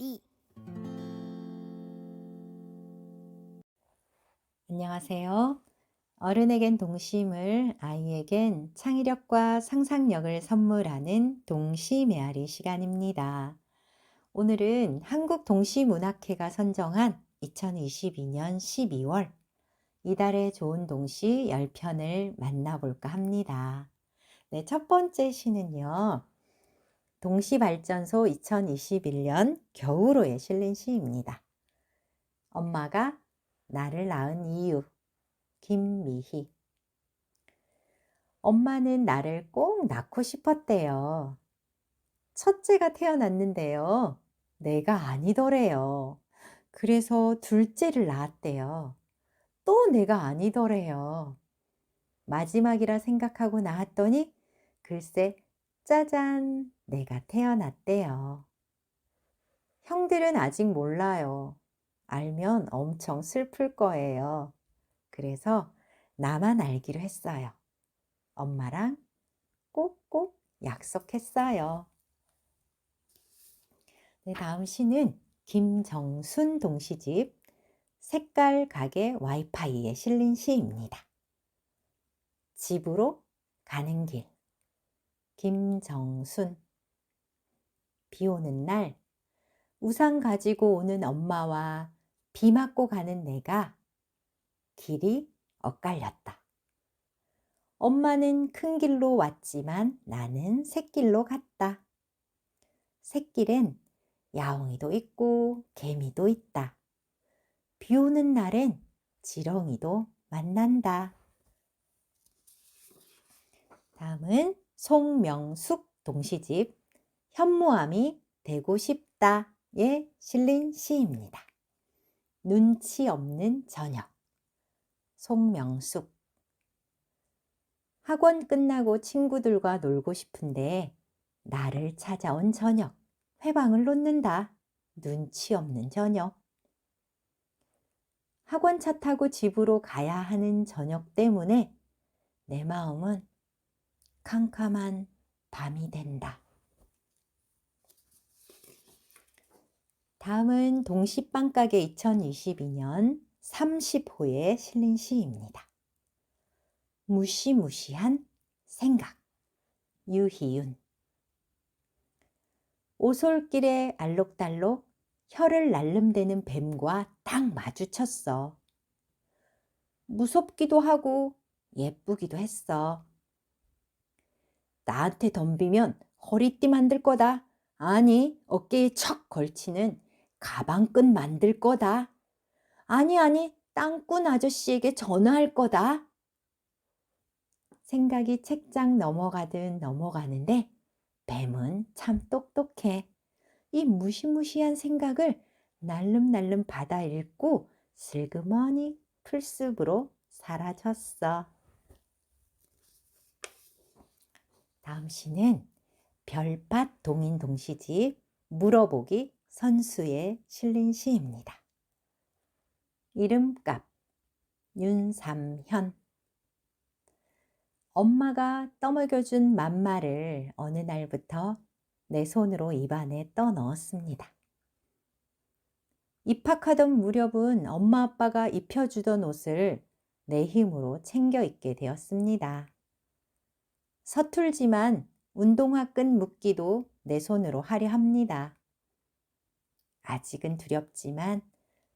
메아리 안녕하세요. 어른에겐 동심을, 아이에겐 창의력과 상상력을 선물하는 동시 메아리 시간입니다. 오늘은 한국 동시문학회가 선정한 2022년 12월 이달의 좋은 동시 10편을 만나볼까 합니다. 네, 첫 번째 시는요. 동시발전소 2021년 겨울호에 실린 시입니다. 엄마가 나를 낳은 이유 김미희 엄마는 나를 꼭 낳고 싶었대요. 첫째가 태어났는데요. 내가 아니더래요. 그래서 둘째를 낳았대요. 또 내가 아니더래요. 마지막이라 생각하고 낳았더니 글쎄 짜잔 내가 태어났대요. 형들은 아직 몰라요. 알면 엄청 슬플 거예요. 그래서 나만 알기로 했어요. 엄마랑 꼭꼭 약속했어요. 네, 다음 시는 김정순 동시집 색깔 가게 와이파이에 실린 시입니다. 집으로 가는 길 김정순 비 오는 날 우산 가지고 오는 엄마와 비 맞고 가는 내가 길이 엇갈렸다. 엄마는 큰 길로 왔지만 나는 새길로 갔다. 새길엔 야옹이도 있고 개미도 있다. 비 오는 날엔 지렁이도 만난다. 다음은 송명숙 동시집 현무암이 되고 싶다에 실린 시입니다. 눈치 없는 저녁 송명숙 학원 끝나고 친구들과 놀고 싶은데 나를 찾아온 저녁 회방을 놓는다. 눈치 없는 저녁 학원 차 타고 집으로 가야 하는 저녁 때문에 내 마음은 캄캄한 밤이 된다. 다음은 동시빵가게 2022년 30호에 실린 시입니다. 무시무시한 생각 유희윤 오솔길에 알록달록 혀를 날름대는 뱀과 딱 마주쳤어. 무섭기도 하고 예쁘기도 했어. 나한테 덤비면 허리띠 만들 거다. 아니, 어깨에 척 걸치는 가방끈 만들 거다. 아니, 아니, 땅꾼 아저씨에게 전화할 거다. 생각이 책장 넘어가든 넘어가는데 뱀은 참 똑똑해. 이 무시무시한 생각을 날름날름 받아 읽고 슬그머니 풀숲으로 사라졌어. 다음 시는 별밭 동인 동시집 물어보기 선수에 실린 시입니다. 이름값 윤삼현 엄마가 떠먹여준 맘마를 어느 날부터 내 손으로 입안에 떠 넣었습니다. 입학하던 무렵은 엄마 아빠가 입혀주던 옷을 내 힘으로 챙겨 입게 되었습니다. 서툴지만 운동화 끈 묶기도 내 손으로 하려 합니다. 아직은 두렵지만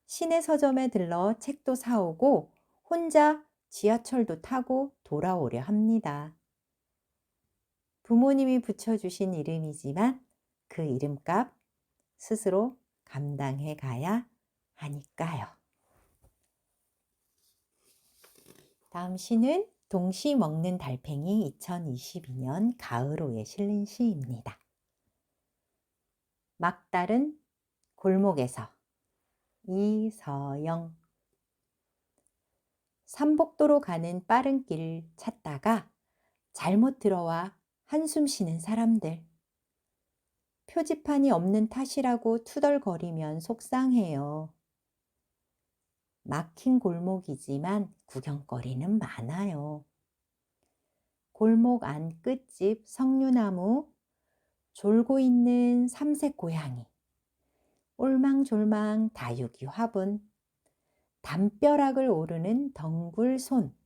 시내 서점에 들러 책도 사오고 혼자 지하철도 타고 돌아오려 합니다. 부모님이 붙여주신 이름이지만 그 이름값 스스로 감당해 가야 하니까요. 다음 시는 동시 먹는 달팽이 2022년 가을호에 실린 시입니다. 막다른 골목에서 이서영 삼복도로 가는 빠른 길 찾다가 잘못 들어와 한숨 쉬는 사람들. 표지판이 없는 탓이라고 투덜거리면 속상해요. 막힌 골목이지만 구경거리는 많아요. 골목 안 끝집 석류나무, 졸고 있는 삼색 고양이, 올망졸망 다육이 화분, 담벼락을 오르는 덩굴 손.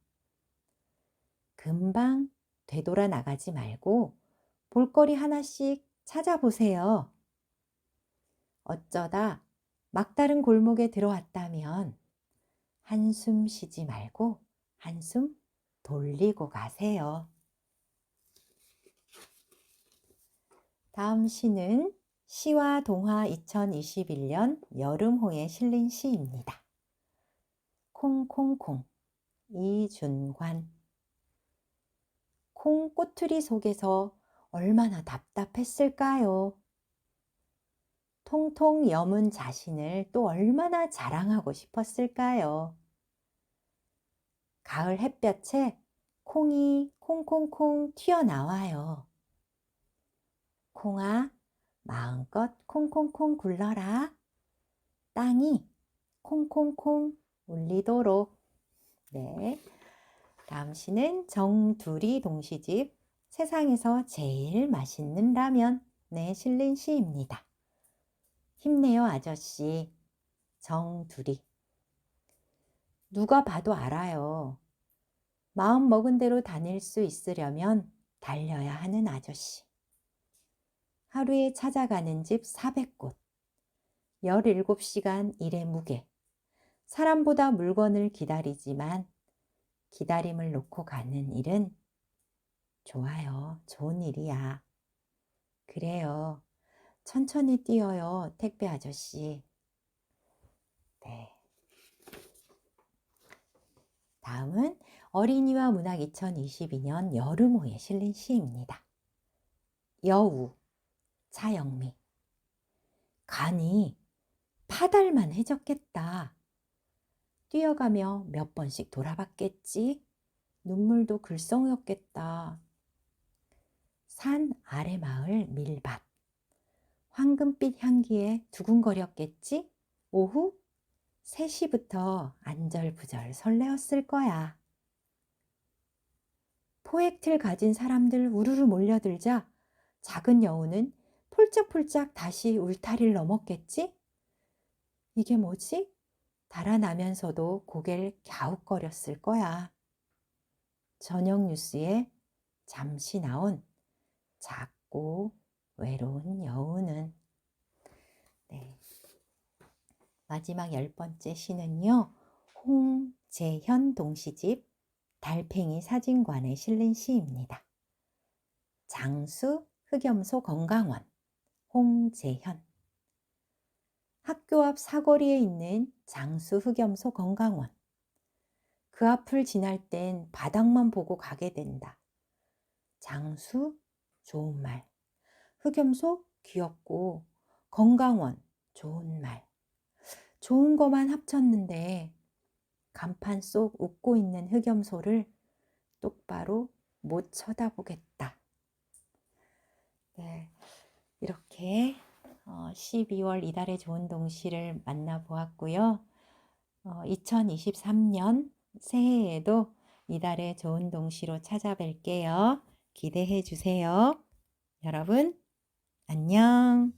금방 되돌아 나가지 말고 볼거리 하나씩 찾아보세요. 어쩌다 막다른 골목에 들어왔다면 한숨 쉬지 말고 한숨 돌리고 가세요. 다음 시는 시와 동화 2021년 여름호에 실린 시입니다. 콩콩콩 이준관 콩 꼬투리 속에서 얼마나 답답했을까요? 통통 여문 자신을 또 얼마나 자랑하고 싶었을까요? 가을 햇볕에 콩이 콩콩콩 튀어나와요. 콩아, 마음껏 콩콩콩 굴러라. 땅이 콩콩콩 울리도록. 네. 다음 시는 정두리 동시집 세상에서 제일 맛있는 라면 네 실린 시입니다. 힘내요 아저씨 정두리 누가 봐도 알아요. 마음 먹은 대로 다닐 수 있으려면 달려야 하는 아저씨. 하루에 찾아가는 집 400곳. 17시간 일의 무게. 사람보다 물건을 기다리지만 기다림을 놓고 가는 일은 좋아요. 좋은 일이야. 그래요. 천천히 뛰어요. 택배 아저씨. 네. 다음은 어린이와 문학 2022년 여름호에 실린 시입니다. 여우, 차영미. 간이 파달만 해졌겠다. 뛰어가며 몇 번씩 돌아봤겠지. 눈물도 글썽였겠다. 산 아래 마을 밀밭. 황금빛 향기에 두근거렸겠지. 오후 3시부터 안절부절 설레었을 거야. 포획틀 가진 사람들 우르르 몰려들자 작은 여우는 폴짝폴짝 다시 울타리를 넘었겠지? 이게 뭐지? 달아나면서도 고개를 갸웃거렸을 거야. 저녁 뉴스에 잠시 나온 작고 외로운 여우는 네. 마지막 열 번째 시는요. 홍재현 동시집 달팽이 사진관에 실린 시입니다. 장수 흑염소 건강원 홍재현 학교 앞 사거리에 있는 장수 흑염소 건강원 그 앞을 지날 땐 바닥만 보고 가게 된다. 장수 좋은 말 흑염소 귀엽고 건강원 좋은 말 좋은 것만 합쳤는데 간판 속 웃고 있는 흑염소를 똑바로 못 쳐다보겠다. 네, 이렇게 12월 이달의 좋은 동시를 만나보았고요. 2023년 새해에도 이달의 좋은 동시로 찾아뵐게요. 기대해 주세요. 여러분, 안녕.